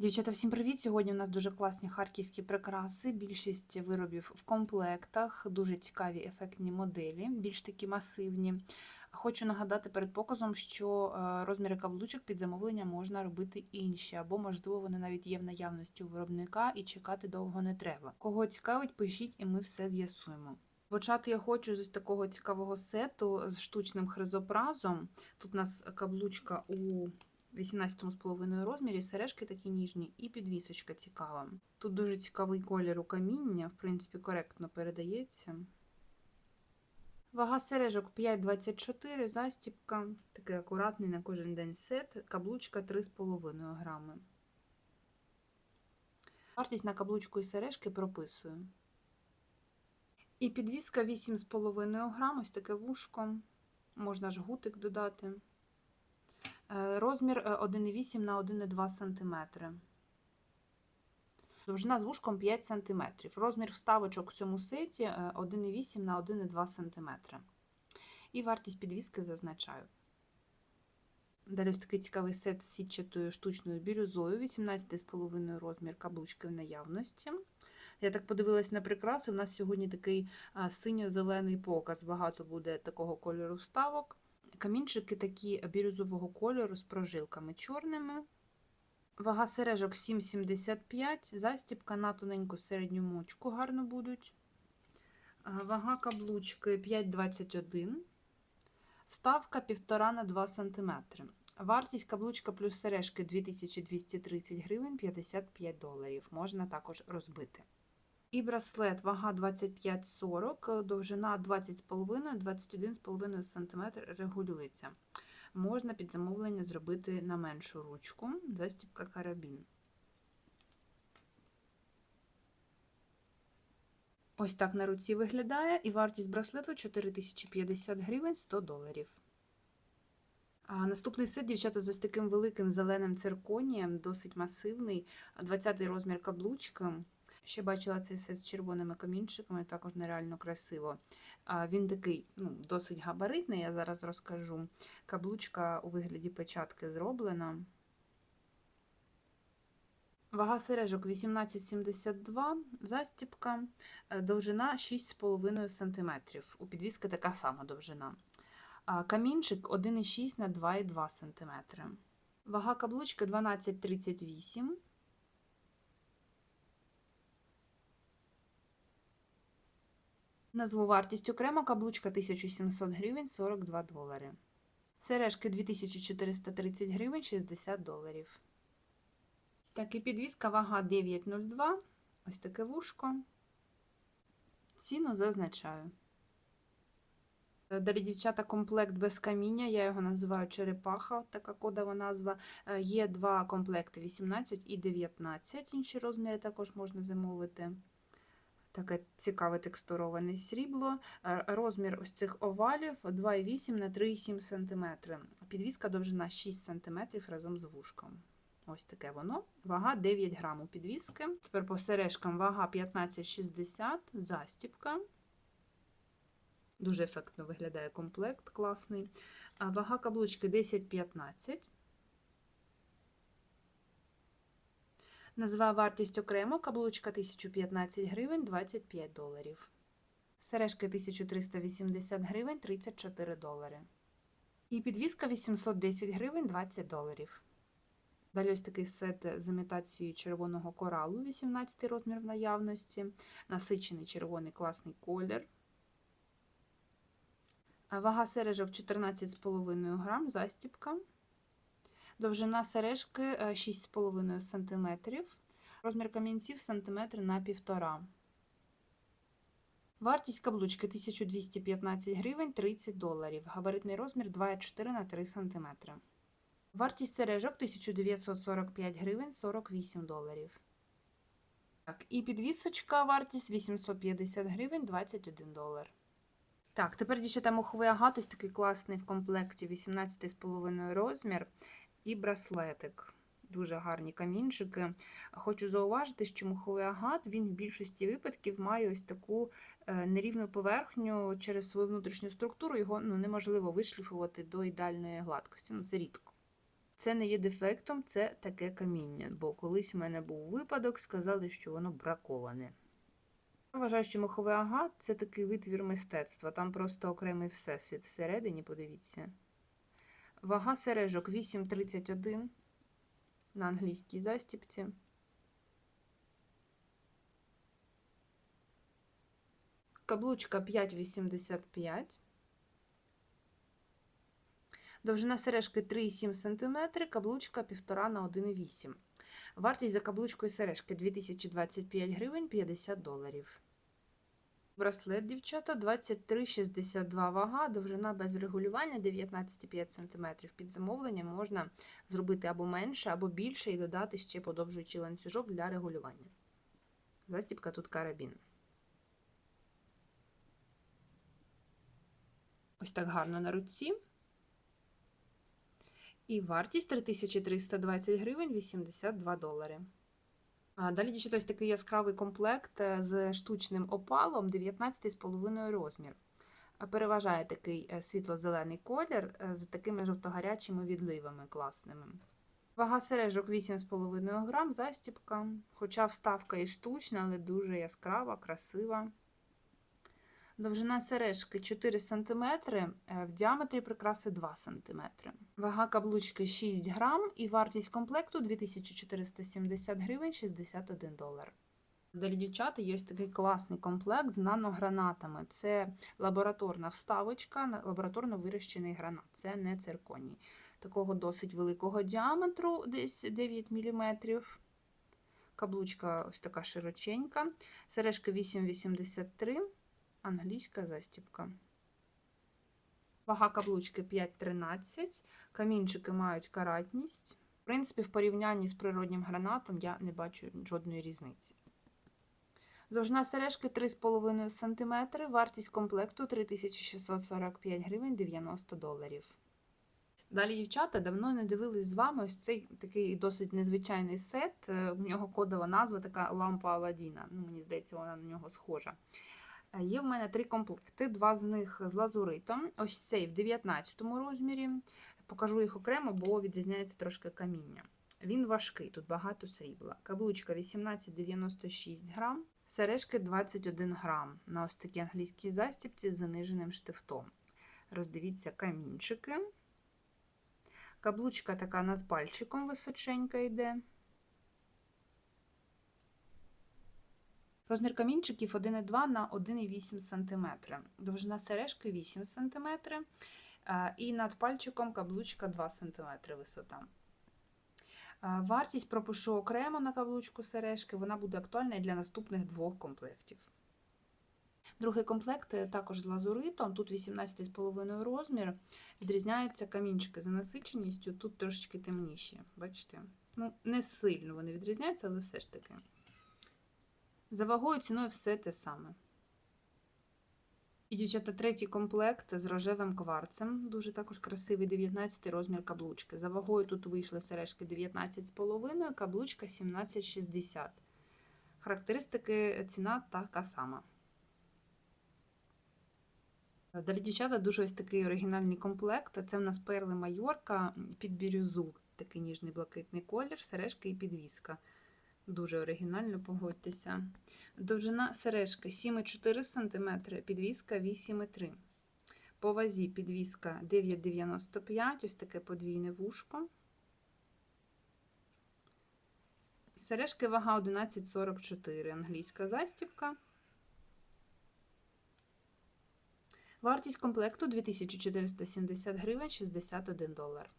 Дівчата, всім привіт! Сьогодні у нас дуже класні харківські прикраси. Більшість виробів в комплектах, дуже цікаві ефектні моделі, більш такі масивні. Хочу нагадати перед показом, що е, розміри каблучок під замовлення можна робити інші, або, можливо, вони навіть є в наявності у виробника і чекати довго не треба. Кого цікавить, пишіть і ми все з'ясуємо. Почати я хочу з такого цікавого сету з штучним хризопразом. Тут у нас каблучка у 18,5 розмірі, сережки такі ніжні, і підвісочка цікава. Тут дуже цікавий колір у каміння, в принципі, коректно передається. Вага сережок 5,24, застіпка, такий акуратний на кожен день сет, каблучка 3,5 грами. Вартість на каблучку і сережки прописую. І підвіска 8,5 грам, ось таке вушко. Можна жгутик додати. Е, Розмір е, 1,8 на 1,2 см. Довжина з вушком 5 см. Розмір вставочок в цьому сеті е, 1,8 на 1,2 см. І вартість підвіски зазначаю. Далі ось такий цікавий сет з сітчатою штучною бірюзою, 18,5 розмір каблучки в наявності. Я так подивилась на прикраси. У нас сьогодні такий синьо-зелений показ. Багато буде такого кольору вставок. Камінчики такі бірюзового кольору з прожилками чорними. Вага сережок 7,75, застіпка на тоненьку середню мочку гарно будуть. Вага каблучки 5,21. Вставка 1,5 на 2 см. Вартість каблучка плюс сережки 2230 гривень 55 доларів. Можна також розбити. І браслет, вага 25-40, довжина 20,5-21,5 см регулюється. Можна під замовлення зробити на меншу ручку, застібка карабін. Ось так на руці виглядає, і вартість браслету 4050 гривень 100 доларів. А наступний сет, дівчата, з ось таким великим зеленим цирконієм, досить масивний, 20-й розмір каблучки. Ще бачила цей сет з червоними камінчиками, також нереально красиво. Він такий ну, досить габаритний, я зараз розкажу. Каблучка у вигляді печатки зроблена. Вага сережок 18,72, застіпка, е, довжина 6,5 см. У підвіски така сама довжина. Камінчик 1,6 на 2,2 см. Вага каблучки 12,38 Назву вартість окремо каблучка 1700 гривень 42 долари. Сережки 2430 гривень 60 доларів. Так, і підвіска вага 9,02. Ось таке вушко. Ціну зазначаю. Далі, дівчата, комплект без каміння, я його називаю черепаха, така кодова назва. Е, Є два комплекти 18 і 19. Інші розміри також можна замовити. Таке цікаве текстуроване срібло. Е, Розмір ось цих овалів 2,8 на 3,7 см. Підвіска довжина 6 см разом з вушком. Ось таке воно. Вага 9 грам у підвіски. Тепер по сережкам вага 15,60, застіпка. Дуже ефектно виглядає комплект, класний. Вага каблучки 10,15. Назва вартість окремо, каблучка 1015 гривень 25 доларів. Сережки 1380 гривень 34 долари. І підвіска 810 гривень 20 доларів. Далі ось такий сет з імітацією червоного коралу, 18 розмір в наявності, насичений червоний класний колір. Вага сережок 14,5 грам, застіпка. Довжина сережки е, 6,5 см. Розмір камінців сантиметр на 1,5 Вартість каблучки 1215 гривень 30 доларів. Габаритний розмір 2,4 на 3 см. Вартість сережок 1945 гривень 48 доларів. Так, і підвісочка вартість 850 гривень 21 долар. Так, тепер, дівчата, моховий агат, ось такий класний в комплекті 18,5 розмір і браслетик. Дуже гарні камінчики. Хочу зауважити, що моховий агат він в більшості випадків має ось таку е, нерівну поверхню через свою внутрішню структуру. Його ну, неможливо вишліфувати до ідеальної гладкості. Ну, Це рідко. Це не є дефектом, це таке каміння, бо колись в мене був випадок, сказали, що воно браковане. Я вважаю, що моховий агат це такий витвір мистецтва, там просто окремий всесвіт всередині, подивіться. Вага сережок 8,31 на англійській застіпці. Каблучка 5,85. Довжина сережки 3,7 см, каблучка 1,5 на 1,8 Вартість за каблучкою сережки 2025 гривень 50 доларів. Браслет, дівчата, 23,62 вага, довжина без регулювання 19,5 см. Під замовлення можна зробити або менше, або більше і додати ще подовжуючий ланцюжок для регулювання. Застібка тут карабін. Ось так гарно на руці. І вартість 3320 гривень 82 долари. Далі ось такий яскравий комплект е, з штучним опалом 19,5 розмір. Переважає такий е, світло-зелений колір е, з такими жовтогарячими відливами класними. Вага сережок 8,5 грам, застіпка. Хоча вставка і штучна, але дуже яскрава, красива. Довжина сережки 4 см, в діаметрі прикраси 2 см. Вага каблучки 6 грам і вартість комплекту 2470 гривень 61 долар. Далі дівчата є такий класний комплект з наногранатами. Це лабораторна вставочка, лабораторно вирощений гранат. Це не цирконій. Такого досить великого діаметру, десь 9 мм. Каблучка ось така широченька. Сережка 8,83 англійська застіпка. Вага каблучки 5,13, камінчики мають каратність. В принципі, в порівнянні з природнім гранатом я не бачу жодної різниці. Довжина сережки 3,5 см, вартість комплекту 3645 гривень 90 доларів. Далі, дівчата, давно не дивились з вами ось цей такий досить незвичайний сет. Е, У нього кодова назва така лампа Аладдіна. Ну, Мені здається, вона на нього схожа. Е, Є в мене три комплекти, два з них з лазуритом. Ось цей в 19 розмірі. Покажу їх окремо, бо відрізняється трошки каміння. Він важкий, тут багато срібла. Каблучка 18,96 грам, сережки 21 грам. На ось такій англійській застіпці з заниженим штифтом. Роздивіться камінчики. Каблучка така над пальчиком височенька йде. Розмір камінчиків 1,2 на 1,8 см. Довжина сережки 8 см. І над пальчиком каблучка 2 см висота. Вартість пропишу окремо на каблучку сережки, вона буде актуальна і для наступних двох комплектів. Другий комплект е, також з лазуритом, тут 18,5 розмір. Відрізняються камінчики за насиченістю, тут трошечки темніші. Бачите? Ну, Не сильно вони відрізняються, але все ж таки. За вагою ціною все те саме. І, дівчата, третій комплект з рожевим кварцем. Дуже також красивий 19 розмір каблучки. За вагою тут вийшли сережки 19,5, каблучка 17,60. Характеристики ціна така сама. Далі, дівчата, дуже ось такий оригінальний комплект. Це в нас перли Майорка під бірюзу. Такий ніжний блакитний колір, сережки і підвіска. Дуже оригінально, погодьтеся. Довжина сережки 7,4 см, підвіска 8,3 По вазі підвіска 9,95 ось таке подвійне вушко. Сережки вага 11,44, англійська застібка. Вартість комплекту 2470 гривень 61 долар.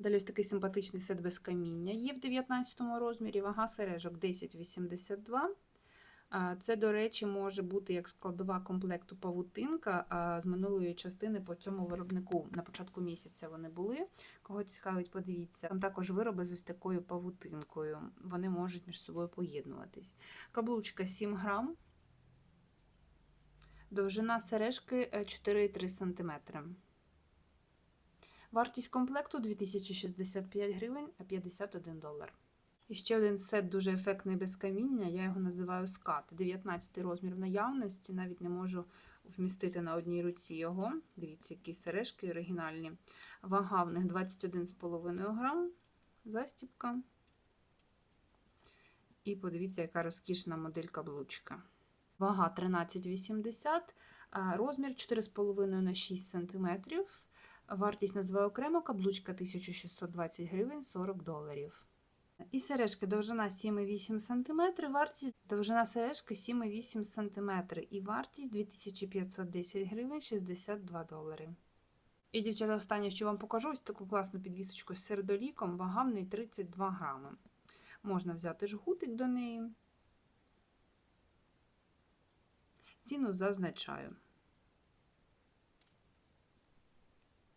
Далі ось такий симпатичний сет без каміння є в 19 розмірі, вага сережок 10,82. Це, до речі, може бути як складова комплекту павутинка з минулої частини по цьому виробнику. На початку місяця вони були. Кого цікавить, подивіться. Там також вироби з ось такою павутинкою. Вони можуть між собою поєднуватись. Каблучка 7 грам. Довжина сережки 4,3 см. Вартість комплекту 2065 гривень 51 долар. І ще один сет дуже ефектний без каміння, я його називаю скат. 19 розмір в наявності, навіть не можу вмістити на одній руці його. Дивіться, які сережки оригінальні. Вага в них 21,5 грам. Застіпка. І подивіться, яка розкішна модель каблучка. Вага 13,80, розмір 4,5 на 6 см. Вартість називаю окремо каблучка 1620 гривень 40 доларів. І сережки довжина 7,8 см, вартість довжина сережки 7,8 см і вартість 2510 гривень 62 долари. І, дівчата, останнє, що вам покажу, ось таку класну підвісочку з сердоліком, вага в неї 32 грами. Можна взяти жгутик до неї. Ціну зазначаю.